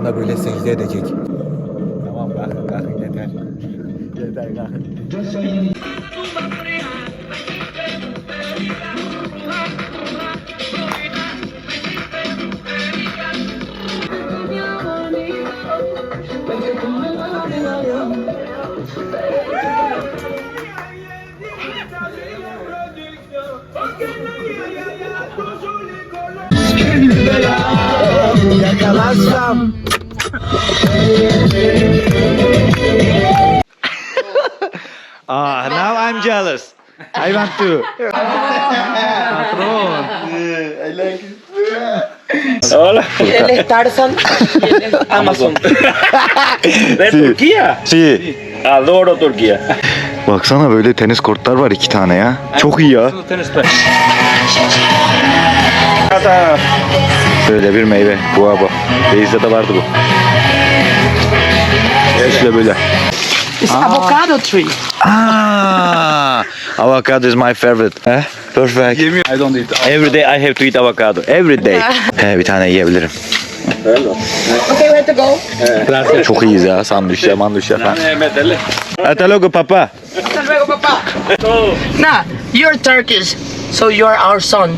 başında böyle secde edecek. Tamam kalkın kalkın yeter. Yeter kalkın. I want to. Él es Tarzan y él es Amazon. De Turquía. Si. Adoro Turquía. Baksana böyle tenis kortlar var iki tane ya. Çok iyi ya. Böyle bir meyve. Guava. Beyzde de vardı bu. İşte böyle. It's avocado tree. Ah, avocado is my favorite. Eh? Perfect. I don't eat. Every day I have to eat avocado. Every day. He, bir tane yiyebilirim. Okay, we have to go. Çok iyiyiz ya sandviçler, mandviçler falan. Hasta luego papa. Hasta luego, papá. Nah, you're Turkish, so you're our son.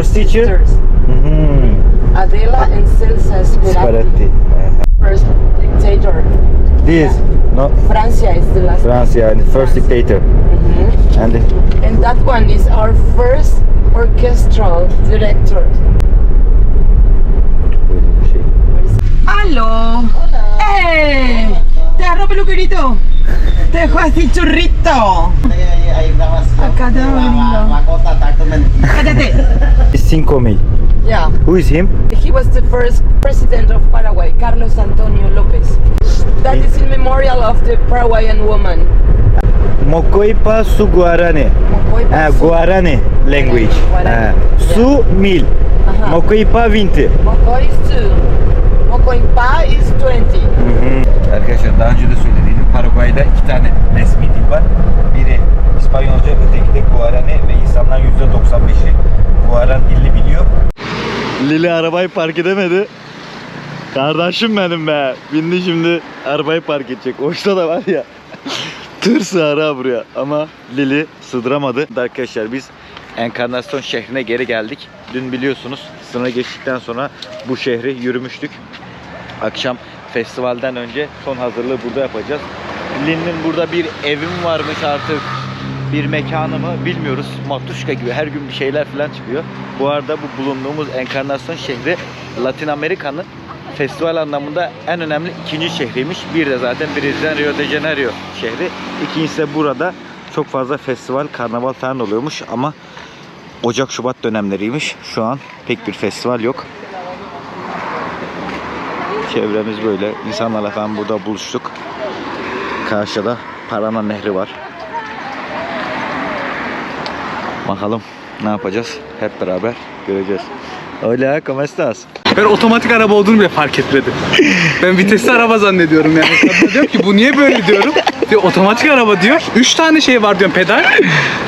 First teacher? Mhm. Adela and Celsa Esperati. Sparetti. First dictator. This, no, Francia is the last. Francia, and first dictator. Mhm. And And that one is our first orchestral director. böyle bir şey. ¡Aló! ¡Eh! ¡Te agarró peluquerito! ¡Te dejó así churrito! Acá te ¡Cállate! Cinco mil. Yeah. Who is him? He was the first president of Paraguay, Carlos Antonio López. That is in memorial of the Paraguayan woman. Mocoipa su Guarani. Ha, Su- Guarani language. Ha, su mil. Aha. Mocoipa 20. Moco is two. Mocoimpa is 20. Arkadaşlar daha önce de söylediğim Paraguay'da iki tane resmi dil var. Biri İspanyolca, öteki de Guarani ve insanlar %95'i Guaran dilini biliyor. Lili arabayı park edemedi. Kardeşim benim be. Bindi şimdi arabayı park edecek. Hoşta da var ya. Tır sığar ha buraya. Ama Lili sığdıramadı. Arkadaşlar biz Enkarnasyon şehrine geri geldik. Dün biliyorsunuz sınır geçtikten sonra bu şehri yürümüştük. Akşam festivalden önce son hazırlığı burada yapacağız. Lin'in burada bir evim varmış artık. Bir mekanı mı bilmiyoruz. Matuşka gibi her gün bir şeyler falan çıkıyor. Bu arada bu bulunduğumuz Enkarnasyon şehri Latin Amerika'nın festival anlamında en önemli ikinci şehriymiş. Bir de zaten Brezilya Rio de Janeiro şehri. İkincisi de burada çok fazla festival, karnaval falan oluyormuş ama Ocak Şubat dönemleriymiş. Şu an pek bir festival yok. Çevremiz böyle. İnsanlarla falan burada buluştuk. Karşıda Parana Nehri var. Bakalım ne yapacağız? Hep beraber göreceğiz. Hola, ¿cómo estás? Ben otomatik araba olduğunu bile fark etmedim. ben vitesli araba zannediyorum yani. Kadına diyorum ki bu niye böyle diyorum. Diyor otomatik araba diyor. Üç tane şey var diyorum pedal.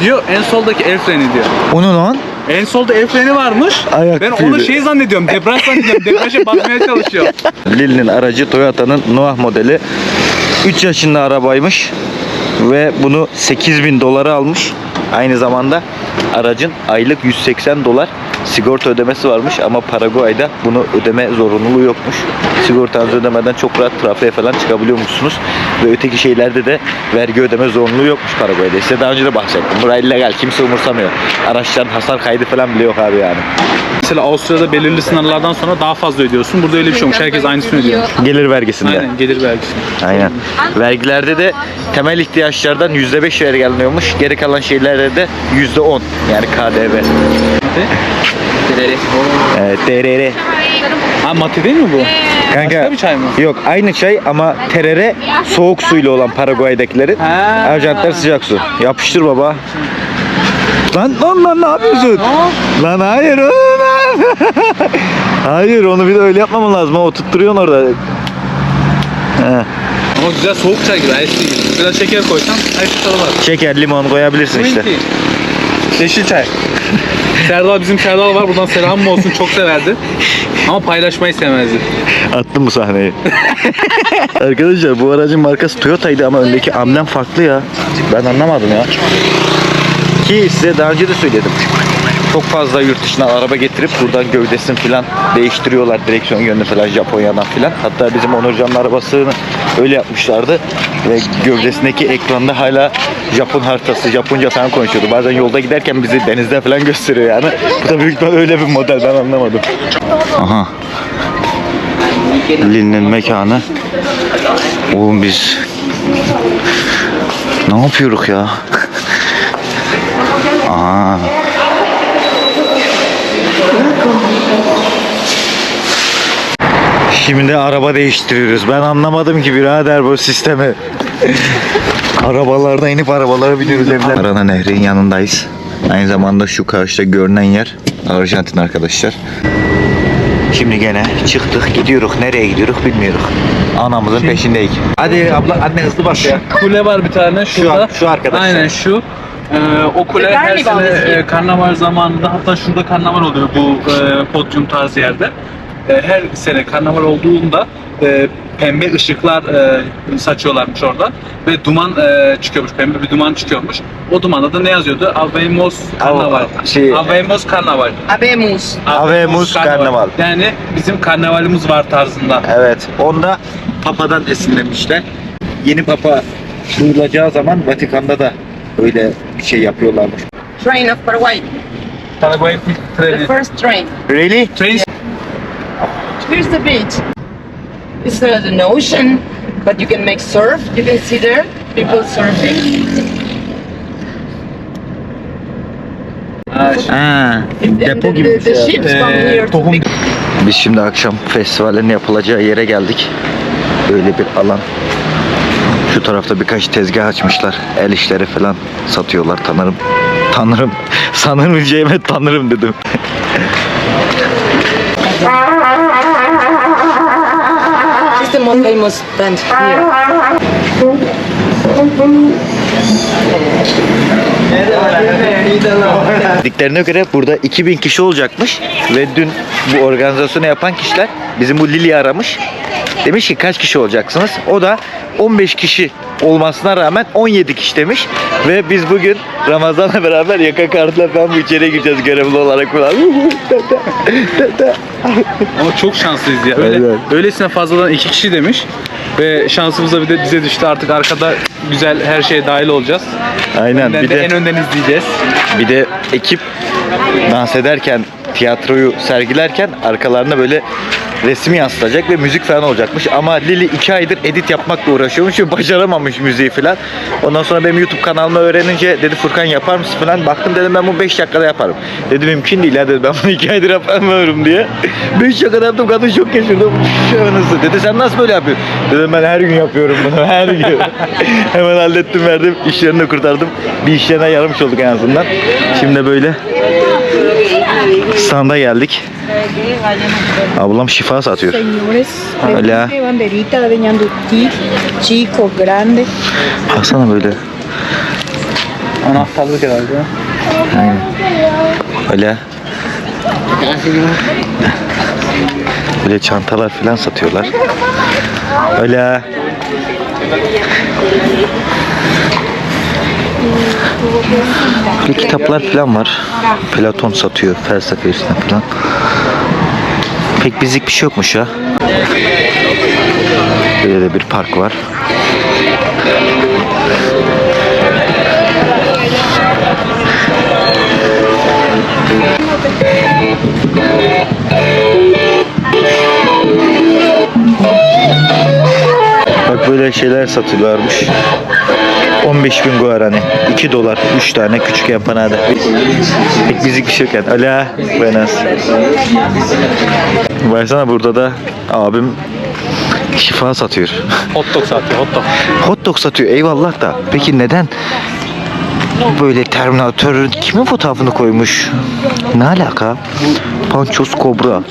Diyor en soldaki el freni diyor. O ne lan? En solda el freni varmış. Ayak ben onu şey zannediyorum. Debriyaj zannediyorum. Debriyaja basmaya çalışıyor. Lil'in aracı Toyota'nın Noah modeli. 3 yaşında arabaymış. Ve bunu 8000 dolara almış. Aynı zamanda aracın aylık 180 dolar sigorta ödemesi varmış ama Paraguay'da bunu ödeme zorunluluğu yokmuş. Sigortanızı ödemeden çok rahat trafiğe falan çıkabiliyormuşsunuz. Ve öteki şeylerde de vergi ödeme zorunluluğu yokmuş Paraguay'da. Size daha önce de bahsettim. Burası illegal. Kimse umursamıyor. Araçların hasar kaydı falan bile yok abi yani. Mesela Avusturya'da belirli sınırlardan sonra daha fazla ödüyorsun. Burada öyle bir şey olmuş. Herkes aynısını ödüyor. Gelir vergisinde. Aynen gelir vergisi. Aynen. Vergilerde de temel ihtiyaçlardan %5 vergi alınıyormuş. Geri kalan şeylerde de %10 yani KDV. Evet, TRR. Ha mate değil mi bu? Kanka Başka bir çay mı? yok aynı çay ama terere soğuk suyla olan Paraguay'dakilerin. Ha. Arjantinler sıcak su. Yapıştır baba. Lan lan lan ne yapıyorsun? Lan hayır oğlum hayır onu bir de öyle yapmamam lazım. O tutturuyorsun orada. He. Ama güzel soğuk çay gibi, ice tea gibi. Biraz şeker koysam var. Şeker, limon koyabilirsin işte. Yeşil çay. Serdal bizim Serdal var. Buradan selamım olsun. Çok severdi. Ama paylaşmayı sevmezdi. Attım bu sahneyi. Arkadaşlar bu aracın markası Toyota'ydı ama öndeki amblem farklı ya. Ben anlamadım ya. Ki size daha önce de söyledim. Çok fazla yurt dışından araba getirip buradan gövdesini falan değiştiriyorlar. Direksiyon yönünü falan Japonya'dan falan. Hatta bizim Onurcan'ın arabasını öyle yapmışlardı. Ve gövdesindeki ekranda hala Japon haritası, Japonca falan konuşuyordu. Bazen yolda giderken bizi denizde falan gösteriyor yani. Bu da büyük ihtimal öyle bir model ben anlamadım. Aha. Lin'in mekanı. Oğlum biz ne yapıyoruz ya? Aa. Şimdi araba değiştiriyoruz. Ben anlamadım ki birader bu sistemi. Arabalarda inip arabalara biniyoruz evler. Arana Nehri'nin yanındayız. Aynı zamanda şu karşıda görünen yer Arjantin arkadaşlar. Şimdi gene çıktık gidiyoruz. Nereye gidiyoruz bilmiyoruz. Anamızın peşindeyiz. Hadi abla anne hızlı bas ya. Kule var bir tane şurada. şu arkadaşlar. Aynen şu. Ee, o kule her sene e, karnaval zamanında hatta şurada karnaval oluyor bu e, podyum tarzı yerde. E, her sene karnaval olduğunda e, pembe ışıklar e, saçıyorlarmış orada ve duman e, çıkıyormuş, pembe bir duman çıkıyormuş. O dumanda da ne yazıyordu? Avemos Karnaval. şey- Avemos Karnaval. Habemos. Avemus Karnaval. Yani bizim karnavalimiz var tarzında. Evet. Onda Papa'dan esinlenmişler. Yeni Papa kurulacağı zaman Vatikan'da da öyle bir şey yapıyorlarmış. Train of Paraguay. Paraguay The treni. first train. Really? Train Here's the beach. It's uh, an ocean, but you can make surf. You can see there people surfing. Ha, And depo gibi the, bir the şey. ships come Ee, here to tohum pick Biz şimdi akşam festivalin yapılacağı yere geldik. Öyle bir alan. Şu tarafta birkaç tezgah açmışlar. El işleri falan satıyorlar tanırım. Tanırım. Sanırım diyeceğime tanırım dedim. Most famous band here. Dediklerine göre burada 2000 kişi olacakmış ve dün bu organizasyonu yapan kişiler bizim bu Lili aramış. Demiş ki kaç kişi olacaksınız? O da 15 kişi olmasına rağmen 17 kişi demiş. Ve biz bugün Ramazan'la beraber yaka kartla falan bu içeriye gireceğiz görevli olarak falan. Ama çok şanslıyız ya. Öyle, Evet. Öylesine fazladan iki kişi demiş. Ve şansımıza bir de bize düştü. Artık arkada güzel her şeye dahil olacağız. Aynen Önden bir de de en önden izleyeceğiz. bir de ekip dans ederken tiyatroyu sergilerken arkalarına böyle resim yansıtacak ve müzik falan olacakmış. Ama Lili iki aydır edit yapmakla uğraşıyormuş ve başaramamış müziği falan. Ondan sonra benim YouTube kanalımı öğrenince dedi Furkan yapar mısın falan. Baktım dedim ben bunu 5 dakikada yaparım. Dedi mümkün değil ya dedi ben bunu iki aydır yapamıyorum diye. 5 dakikada yaptım kadın çok şaşırdı. Şahanası. Dedi sen nasıl böyle yapıyorsun? Dedim ben her gün yapıyorum bunu her gün. Hemen hallettim verdim. İşlerini kurtardım. Bir işlerine yaramış olduk en azından. Şimdi böyle standa geldik. Ablam şifa satıyor. Grandes. Baksana böyle. Anahtarlık herhalde. Aynen. Öyle. Böyle çantalar falan satıyorlar. Öyle. Böyle kitaplar falan var. Platon satıyor. Felsefe üstüne falan. Pek bizlik bir şey yokmuş ya. Böyle de bir park var. Bak böyle şeyler satılıyormuş. 15 bin guarani. 2 dolar. 3 tane küçük empanada. Pek yok yani. Ala. Buenas. Baksana burada da abim şifa satıyor. Hot dog satıyor hot dog. Hot dog satıyor eyvallah da. Peki neden böyle Terminator kimin fotoğrafını koymuş? Ne alaka? Panchos Cobra.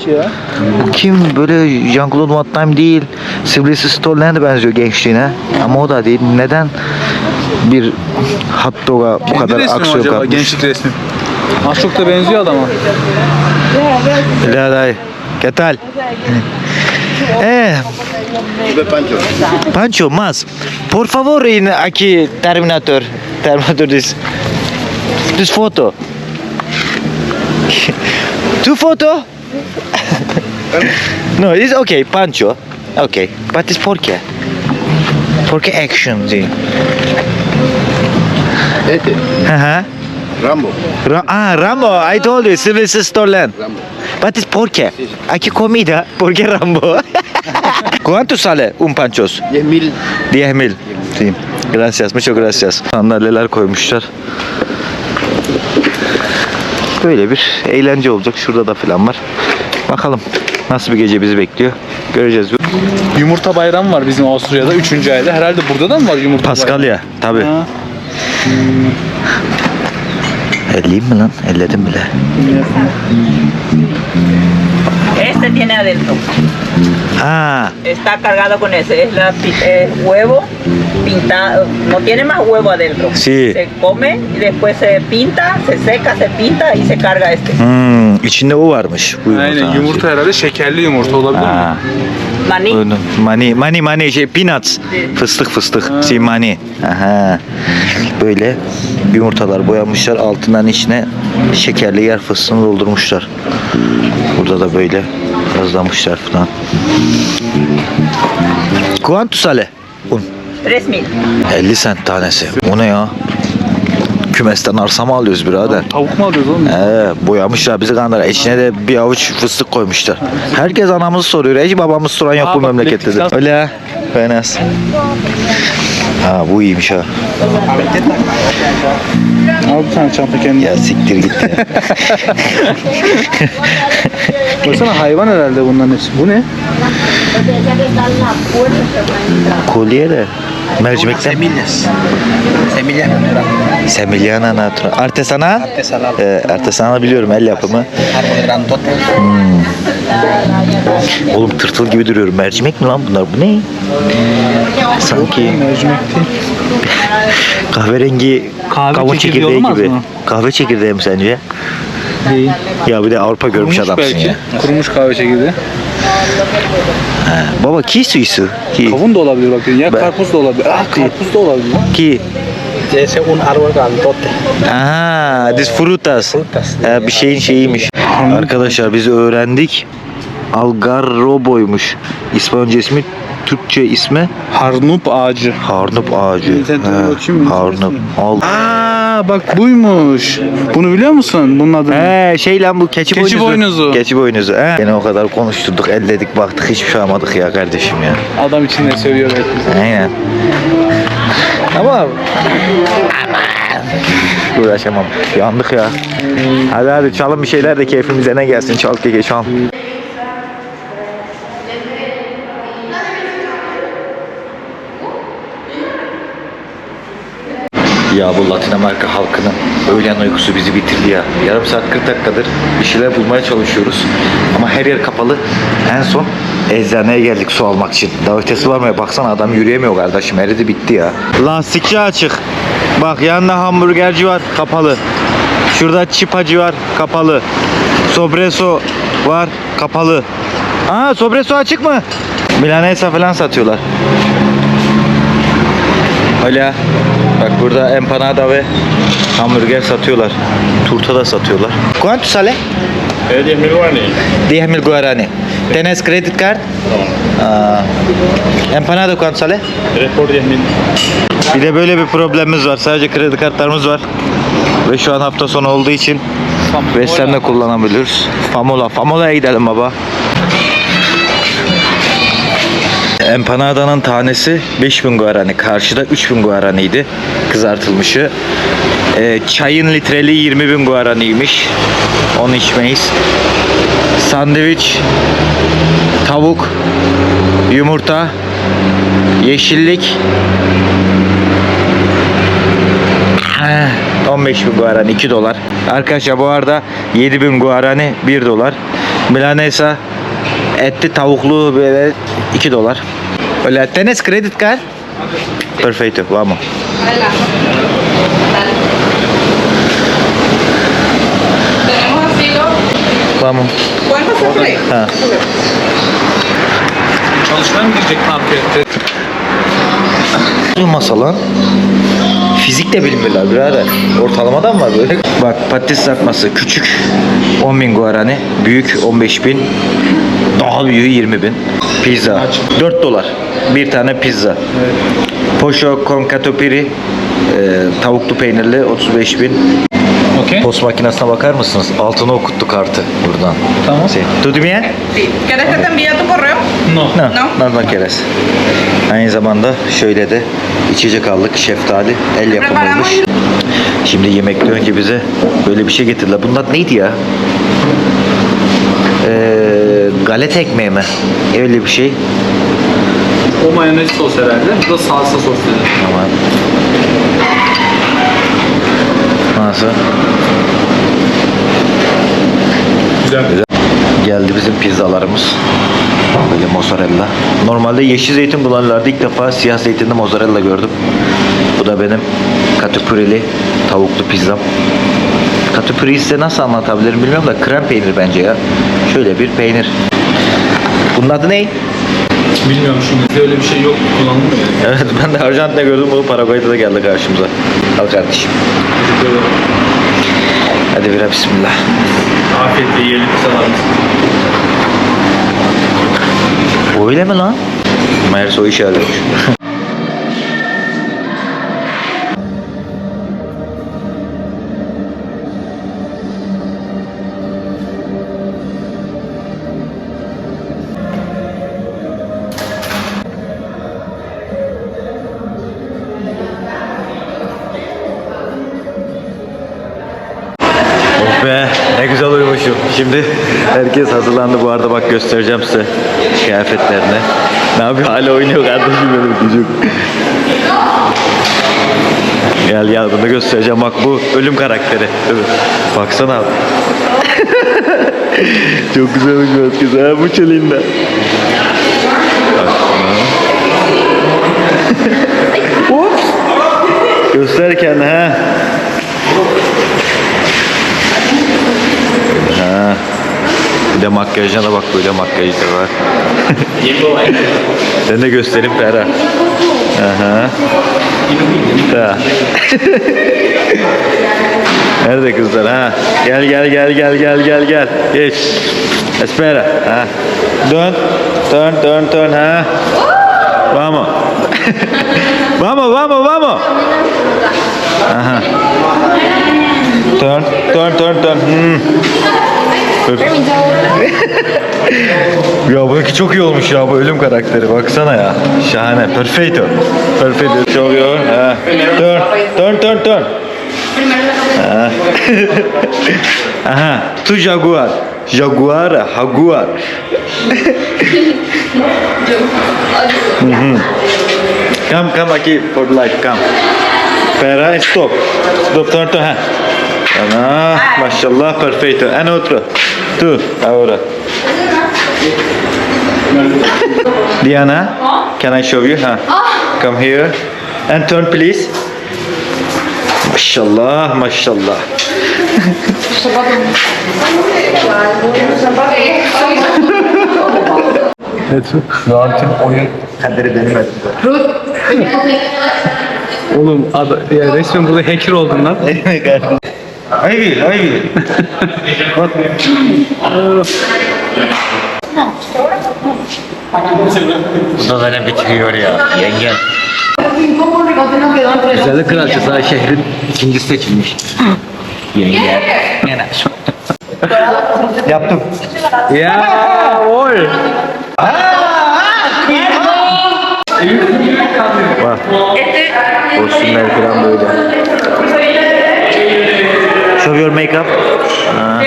Bu kim? Böyle Jean-Claude Van Damme değil. Sylvester Stallone'e de benziyor gençliğine. Ama o da değil. Neden bir hot dog'a bu Kendi kadar resmi mi aksiyon acaba katmış? gençlik resmi? Az çok da benziyor adama. Dai. ¿Qué tal? Eh. Pancho, más. Por favor, in aquí Terminator. Terminator this. This photo. Two photo? no, it's okay, Pancho. Okay, but it's por qué? ¿Por qué action? Sí. Este, Ajá. Rambo. Ra- ah, Rambo, I told you, Sylvester Stallone. Rambo. But it's por qué? Aquí comida, ¿por qué Rambo? ¿Cuánto sale un panchos? 10 mil. 10 mil. Sí. Gracias, muchas gracias. Sandalyeler koymuşlar. Böyle bir eğlence olacak. Şurada da falan var. Bakalım nasıl bir gece bizi bekliyor. Göreceğiz. Yumurta bayramı var bizim Avusturya'da 3. ayda. Herhalde burada da mı var yumurta bayramı? Paskalya tabi. Ha. Elleyeyim mi lan? Elledim bile. Este tiene adentro. Ha, Está cargado con ese. Es la eh, huevo pintado. No tiene más huevo adentro. Sí. Se come y después se pinta, se seca, se pinta y se carga este. hmm, içinde o varmış. Bu Aynen yumurta. yumurta herhalde şekerli yumurta olabilir mi? Ha. Maní. Bunu- Mani, mani, mani, şey, peanuts. Fıstık, fıstık. Şey, mani. Aha. Böyle yumurtalar boyamışlar. Altından içine şekerli yer fıstığını doldurmuşlar. Burada da böyle yazlamışlar falan. Kuanto sale? Un. 3000. 50 cent tanesi. O ne ya? Kümesten arsa mı alıyoruz birader? Tavuk mu alıyoruz oğlum? Ee, boyamışlar bizi kandıra. İçine de bir avuç fıstık koymuşlar. Herkes anamızı soruyor. Hiç babamız soran yok Aa, bu bak, memlekette de. Öyle ha. Buenas. Ha bu iyiymiş ha. Al bir tane çanta kendine. Ya siktir git ya. Baksana hayvan herhalde bunların hepsi. Bu ne? Kolye de. Mercimekten. Semillas. Semillas naturales. Semillana natural. Artesana? Artesanal. Ee, artesanal biliyorum el yapımı. Grandote. Oğlum tırtıl gibi duruyorum. Mercimek mi lan bunlar? Bu ne? Sanki Mercimek kahverengi Kahve kavun çekirdeği çekirdeği gibi. mı? Kahve çekirdeği mi sence? Değil. Ya bir de Avrupa görmüş Kurumuş adamsın belki. ya. Kurumuş kahve çekirdeği. Baba ki suyusu. Ki. Kavun da olabilir bak. Ya Ben- karpuz da olabilir. Ah karpuz da olabilir. Ki. Ese es un árbol grandote. Aha, this frutas. Frutas. Ee, bir şeyin şeyiymiş. Arkadaşlar biz öğrendik. Algarrobo'ymuş. İspanyolca ismi, Türkçe ismi Harnup ağacı. Harnup ağacı. İnternetten He, bakayım, Harnup. Al. Aa bak buymuş. Bunu biliyor musun? Bunun adını. He şey lan bu keçi, Keçi boynuzu. Keçi boynuzu. He. Gene o kadar konuşturduk, elledik, baktık hiçbir şey almadık ya kardeşim ya. Adam içinde söylüyor evet. Aynen. Ama aman. Uğraşamam. Yandık ya. Hadi hadi çalın bir şeyler de keyfimize ne gelsin. Çal keke çal. Ya bu Latin Amerika halkının öğlen uykusu bizi bitirdi ya. Yarım saat 40 dakikadır bir şeyler bulmaya çalışıyoruz. Ama her yer kapalı. En son eczaneye geldik su almak için. Daha ötesi var mı ya? Baksana adam yürüyemiyor kardeşim. Eridi bitti ya. Lastikçi açık. Bak yanında hamburgerci var kapalı. Şurada çipacı var kapalı. Sobreso var kapalı. Aa Sobreso açık mı? Milanesa falan satıyorlar. Hola. Bak burada empanada ve hamburger satıyorlar. Turta da satıyorlar. ¿Cuánto sale? Es 10 mil guaraníes. 10 mil guarani. ¿Tienes credit card? Ah, empanada cuánto sale? 3 por 10 mil. Bir de böyle bir problemimiz var. Sadece kredi kartlarımız var. Ve şu an hafta sonu olduğu için Western'de kullanabiliyoruz. Famola. Famola'ya gidelim baba. Empanada'nın tanesi 5000 guarani. Karşıda 3000 guaraniydi. Kızartılmışı. Ee, çayın litreli 20 bin guaraniymiş. Onu içmeyiz. Sandviç, tavuk, yumurta, yeşillik, Eh, 15 bin guarani 2 dolar. Arkadaşlar bu arada 7 bin guarani 1 dolar. Milanesa etli tavuklu böyle 2 dolar. Öyle tenis credit card? Perfecto, vamos. Tenemos asilo. Vamos. ¿Cuánto se cree? Ha. Çalışmaya mı girecek markette? Bu masalan fizik de bilmiyorlar birader. Ortalamadan var böyle. Bak patates satması küçük 10 bin guarani, büyük 15 bin, daha büyüğü 20 bin. Pizza 4 dolar. Bir tane pizza. Poşo con catupiry e, tavuklu peynirli 35 bin. Okey. Post makinesine bakar mısınız? Altına okuttu kartı buradan. Tamam. Sí. ¿Tú bien? Sí. ¿Quieres que te envíe tu correo? No. No, No. no, quieres. Aynı zamanda şöyle de içecek aldık. Şeftali, el yapımıymış. Şimdi yemekten önce bize böyle bir şey getirdiler. Bunlar neydi ya? Ee, galeta ekmeği mi? Öyle bir şey. O mayonez sos herhalde. Bu da salsa sos dedi. Tamam. Nasıl? Güzel. Geldi bizim pizzalarımız. Böyle mozzarella. Normalde yeşil zeytin kullanırlardı. İlk defa siyah zeytinli mozzarella gördüm. Bu da benim katupurili tavuklu pizzam. Katupuriyi size nasıl anlatabilirim bilmiyorum da krem peynir bence ya. Şöyle bir peynir. Bunun adı ne? Bilmiyorum şimdi öyle bir şey yok. Kullanılmıyor. Evet ben de Arjantin'de gördüm. Bu Paraguay'da da geldi karşımıza. Al kardeşim. Hadi bira bismillah. Afiyetle yiyelim pizzalarımızı. Öyle mi lan? Meğerse o işe yarıyormuş. Güzel uyumuşum. Şimdi herkes hazırlandı. Bu arada bak göstereceğim size kıyafetlerini. Ne yapıyor? Hala oynuyor kardeşim benim çocuk. Gel gel bunu göstereceğim. Bak bu ölüm karakteri. Baksana abi. Çok güzelmiş maskesi. Ha bu çeliğinde. Ups. Göster kendini. Ha. Bir de makyajına da bak böyle makyajı da var. Sen de göstereyim Ferhat. Aha. Ha. Nerede kızlar ha? Gel gel gel gel gel gel gel. Geç. Espera. Ha. Dön. Dön dön dön ha. Vamos. vamos vamos vamos. Aha. Dön dön dön dön. Hmm. Ya bununki çok iyi olmuş ya bu ölüm karakteri baksana ya. Şahane. Perfecto. Perfecto. Çok iyi. Ha. Dön. Dön dön dön. Ha. Aha. Tu jaguar. Jaguar. Jaguar. Mhm. Come come aquí for life come. Espera, stop. Stop, turn, turn. Ha. Ah, maşallah, perfecto. En otro. Tú, ahora. Diana, can I show you? Ha. Come here. And turn, please. Maşallah, maşallah. Şu an tüm oyun kaderi benim elimde. Oğlum ada, ya resmen burada hacker oldun lan. Hayır, hayır. Bak. Bu da beni bitiriyor ya. Yengem. Güzellik kraliçesi ha şehrin ikincisi seçilmiş. Yengem. Yine. Yaptım. ya oy. Bak. Kostümler falan böyle. Show your makeup. Ha.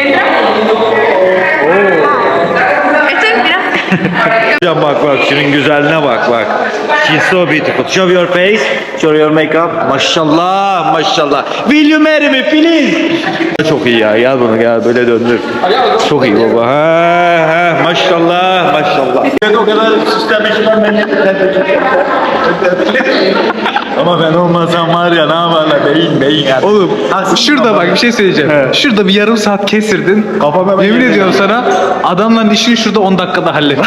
Ya bak bak şunun güzelliğine bak bak. She's so beautiful. Show your face. Show your makeup. Maşallah maşallah. Will you marry me please? Çok iyi ya. Gel bunu gel böyle döndür. Çok iyi baba. Ha, ha, maşallah maşallah. o kadar süslenmişler beni. Ama ben olmasam var ya ne yaparlar beyin beyin. Oğlum şurada bak bir şey söyleyeceğim. Şurada bir yarım saat kesirdin. Kafama Yemin ben- ediyorum sana adamların işini şurada 10 dakikada hallettin.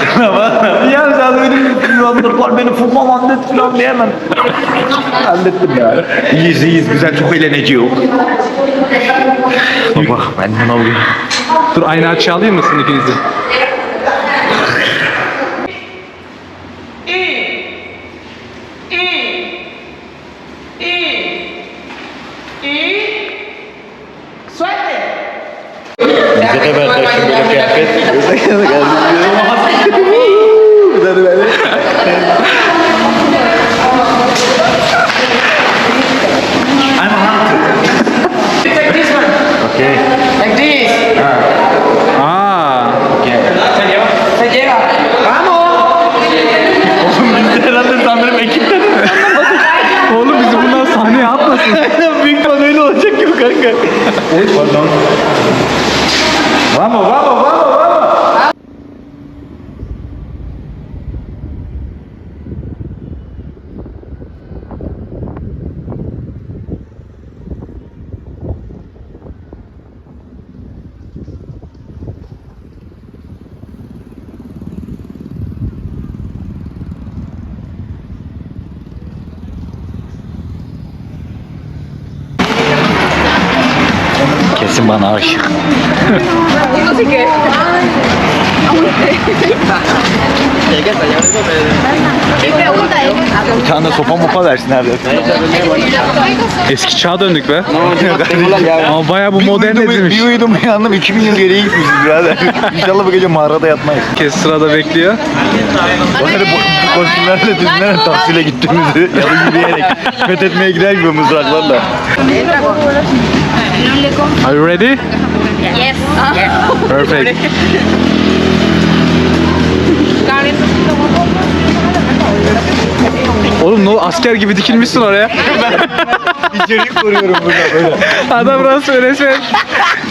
ya sen benim kullandırlar beni fulman hallet falan diyemem. Hallettim ya. İyiyiz iyiyiz güzel çok eğleneceğiz. Baba benden oluyor. Dur aynı açı alayım mı sizin ikinizi? Bize de verdiler şimdi böyle kıyafet. Bize de böyle. I'm a hunter. Take this one. Okay. Like this. Aa. Okay. Se llega. ¡Vamos! Biz de herhalde sanırım ekipten. Oğlum bizi bundan sahneye atmasın. Büyük fan öyle olacak gibi kanka. Pardon. Vamos, vamos, vamos, vamos. Kesin bana aşık. Bir tane sopa mopa versin abi. Eski çağa döndük be. Ama baya bu modern uyudum, edilmiş. bir uyudum uyandım 2000 yıl geriye gitmişiz birader. İnşallah bu gece mağarada yatmayız. Herkes sırada bekliyor. Bari bu, kostümlerle düzgünler taksiyle gittiğimizi yalı yürüyerek fethetmeye gider gibi mızraklarla. Are you ready? Yes. Perfect. Oğlum ne asker gibi dikilmişsin oraya. İçerik koruyorum burada böyle. Adam resmen resmen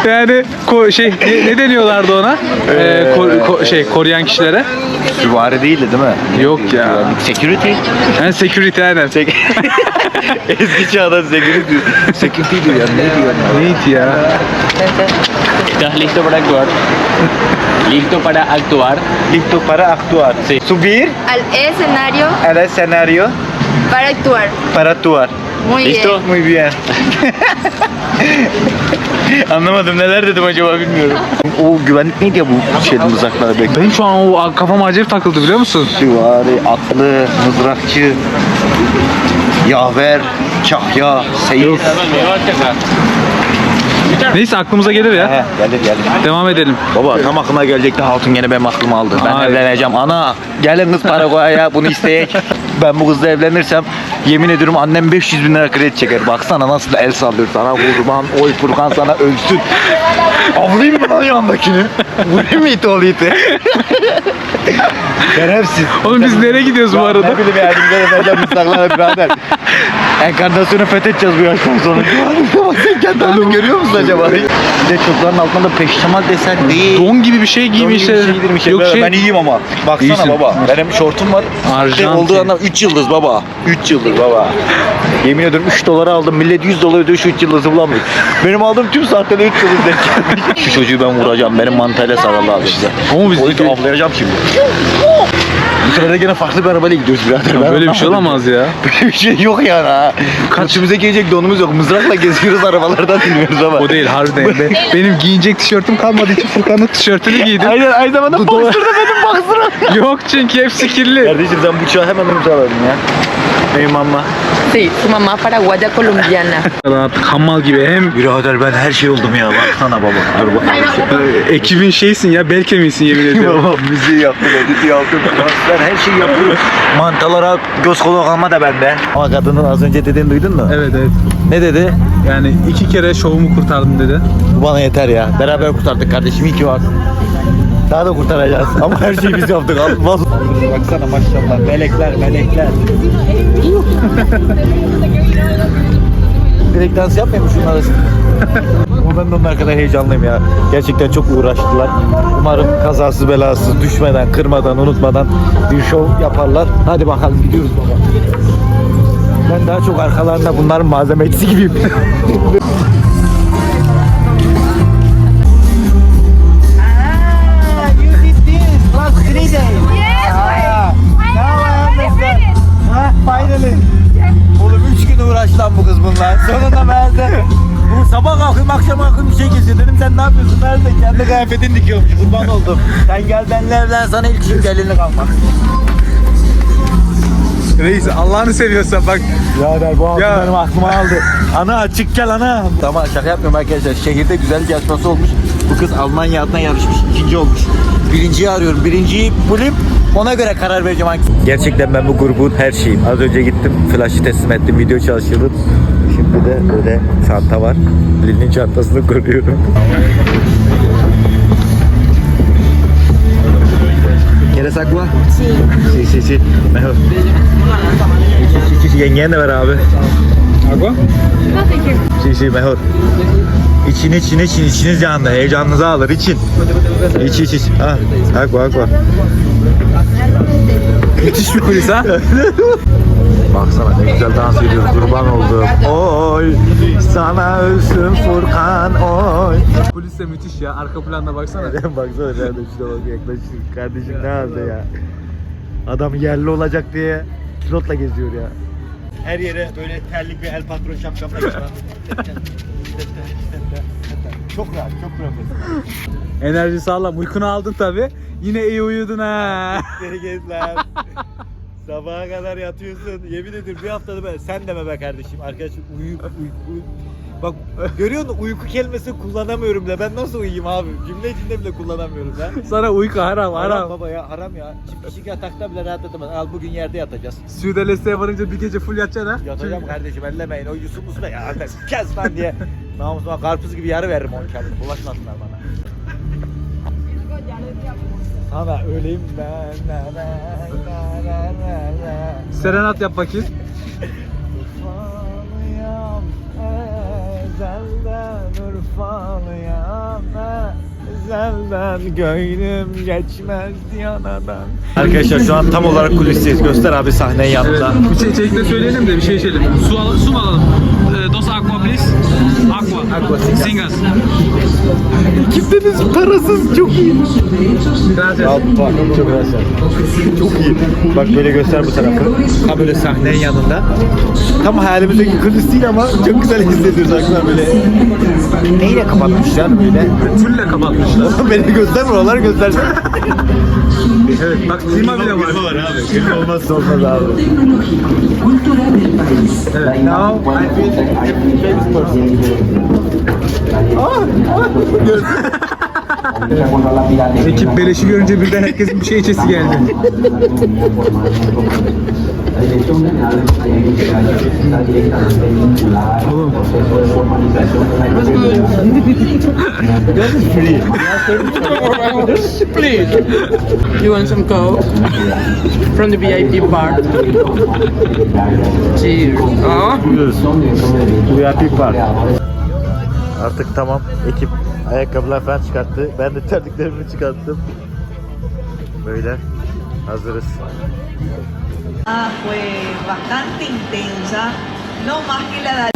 yani ko- şey ne, ne deniyorlardı ona? Ee, ko- ko- şey koruyan kişilere. Süvari değildi değil mi? Yok ya. Security. Yani security aynen. Eski çağda security. Security diyor ya ne diyor ya? Neydi ya? ¿Estás listo para actuar? ¿Listo para actuar? Listo para actuar. Subir Al escenario al escenario para actuar. para actuar. Muy bien. Muy bien. Anlamadım neler dedim acaba bilmiyorum. O güvenlik neydi ya bu şeyde mızraklar bekliyor? Benim şu an o kafam acayip takıldı biliyor musun? Süvari, atlı, mızrakçı, yaver, kahya, seyis. Neyse aklımıza gelir ya. He, gelir gelir. Devam edelim. Baba tam aklıma gelecekti hatun gene benim aklımı aldı. Ben Ay. evleneceğim. Ana gelin kız Paraguay'a bunu isteyek. ben bu kızla evlenirsem yemin ediyorum annem 500 bin lira kredi çeker. Baksana nasıl el sallıyor sana kurban. Oy Furkan sana ölsün. Avlayayım mı lan yandakini? Vurayım mı iti oğlu iti? Şerefsiz. Oğlum biz nereye gidiyoruz bu arada? Ne bileyim yani bize de vereceğim mısraklara birader. Enkarnasyonu fethedeceğiz bu yaştan sonra. Sen kendi halini görüyor musun acaba? Bir de çocukların altında peştemal desen değil. Don gibi bir şey Don gibi giymişler. bir şey Yok şey. Ben iyiyim ama. Baksana İyisin. baba. Benim şortum var. Arjantin. Olduğu anda 3 yıldız baba. 3 yıldız baba. Yemin ediyorum 3 dolara aldım. Millet 100 dolar ödüyor şu 3 yıldızı bulamıyor. Benim aldığım tüm saatlerde 3 yıldız denk gelmiş. Şu çocuğu ben vuracağım. Benim mantayla sararlı abi size. Ama biz O iti avlayacağım şimdi. Bu sefer de gene farklı bir arabayla gidiyoruz birader. Ben Böyle bir şey olamaz ya. Böyle bir şey yok yani ha. Kaçımıza gelecek donumuz yok. Mızrakla geziyoruz arabalardan dinliyoruz ama. O değil harbiden. Be- benim giyinecek tişörtüm kalmadığı için Furkan'ın tişörtünü giydim. Aynen aynı zamanda boxer da benim boxer'ım. Yok çünkü hepsi kirli. Kardeşim sen bıçağı hemen imzaladın ya. Benim ama. Sí, su mamá paraguaya colombiana. Hammal gibi hem Birader ben her şey oldum ya. Baksana baba. Dur bakalım. e, ekibin şeysin ya bel kemiğisin yemin ediyorum. Baba müziği yaptım, editi yaptım. Ben her şeyi yapıyorum. Mantalara göz kulak alma da bende. Ama kadının az önce dediğini duydun mu? evet evet. Ne dedi? Yani iki kere şovumu kurtardım dedi. Bu bana yeter ya. Beraber kurtardık kardeşim. İyi ki var. Daha da kurtaracağız. Ama her şeyi biz yaptık. Al, bak. Baksana maşallah. Melekler, melekler. Direkt dans yapmıyor mu şunlar Ama ben de onlar kadar heyecanlıyım ya. Gerçekten çok uğraştılar. Umarım kazasız belasız, düşmeden, kırmadan, unutmadan bir şov yaparlar. Hadi bakalım gidiyoruz baba. Ben daha çok arkalarında bunların malzemecisi gibiyim. akşam kalkayım bir şey kesiyor. Dedim sen ne yapıyorsun? Nerede? Kendi kıyafetini dikiyormuş. Kurban oldum. Sen gel benimle evlen sana ilk işim gelinlik almak. Reis Allah'ını seviyorsan bak Birader bu altın Ya. benim aklıma aldı. Ana açık gel ana. Tamam şaka yapmıyorum arkadaşlar. Şehirde güzellik yarışması olmuş. Bu kız Almanya adına yarışmış. ikinci olmuş. Birinciyi arıyorum. Birinciyi bulayım. Ona göre karar vereceğim hangisi. Gerçekten ben bu grubun her şeyim. Az önce gittim. Flash'ı teslim ettim. Video çalıştırdım. Şimdi de böyle çanta var. Lili'nin çantasını koruyorum. ¿Quieres agua? Sí. Sí, sí, sí. Mejor. Sí, sí, sí. Yengen de ver abi. Agua? Sí, sí, mejor. İçin, için, için, içiniz yandı. Heyecanınızı alır, için. İç, iç, iç. Ha, agua, agua. Müthiş bir kulis ha. Baksana ne güzel dans ediyoruz, kurban oldum. Oy, sana ölsün Furkan, oy. Kulis de müthiş ya. Arka planda baksana. Baksana nerede şuna bak yaklaşık. Kardeşim ne halde ya. Adam yerli olacak diye kilotla geziyor ya. Her yere böyle terlik ve el patron şapkamla geçmem. çok rahat, çok profesyonel. Enerji sağlam. Uykunu aldın tabi. Yine iyi uyudun ha. Geri gez lan. Sabaha kadar yatıyorsun. Yemin ederim bir haftada ben. Sen deme be kardeşim. Arkadaşım uyu, uyu, uyu. Bak görüyor musun uyku kelimesini kullanamıyorum bile. Ben nasıl uyuyayım abi? Cümle içinde bile kullanamıyorum ya. Sana uyku haram Haram haram. baba ya haram ya. Şimdi kişi yatakta bile rahat edemez. Al bugün yerde yatacağız. Suudeleste'ye varınca bir gece full yatacaksın ha. Yatacağım kardeşim ellemeyin. O Yusuf Musu da ya kes lan diye. Namusuma karpuz gibi yarı veririm onu kendime. Bulaşmasınlar bana. Sana öleyim ben. Na, na, na, na, na, na. Serenat yap bakayım. Urfalıyam, ezelden Urfalıyam, ezelden gönlüm geçmez yanadan. Arkadaşlar şu an tam olarak kulisteyiz. Göster abi sahneyi yanında. Bir şey içerikte söyleyelim de bir şey içelim. Su, al su mu alalım? Ee, dos aqua please. Aqua. Aqua. Singas. Kimdeniz parasız çok iyi. Gracias. Hoppa, çok güzel. Çok iyi. Bak böyle göster bu tarafı. Tam böyle sahnenin yanında. Tam hayalimizdeki kulis değil ama çok güzel hissediyoruz aklına böyle. Neyle kapatmışlar böyle? Fulle kapatmışlar. Beni göster buraları göstersen. Evet bak klima bile var. abi. Klima olmazsa olmaz abi. Evet. Now I feel famous person. Ekip beleşi görünce birden herkesin bir şey içesi geldi. Oğlum That is free. You want some coke? From the VIP bar. Cheers. Oh. VIP Park. Artık tamam. Ekip ayakkabılar falan çıkarttı. Ben de terliklerimi çıkarttım. Böyle hazırız. Ah, pues bastante intensa. No más que la